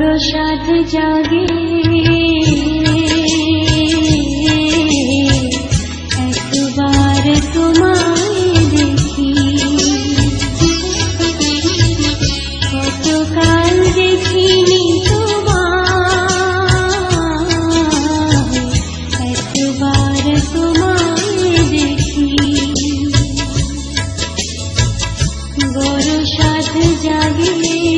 সাধ জাগে। একবার তোমায় দেখি। কতকাল দেখিনি একবার তোমায় দেখি। বড় সাধ জাগে।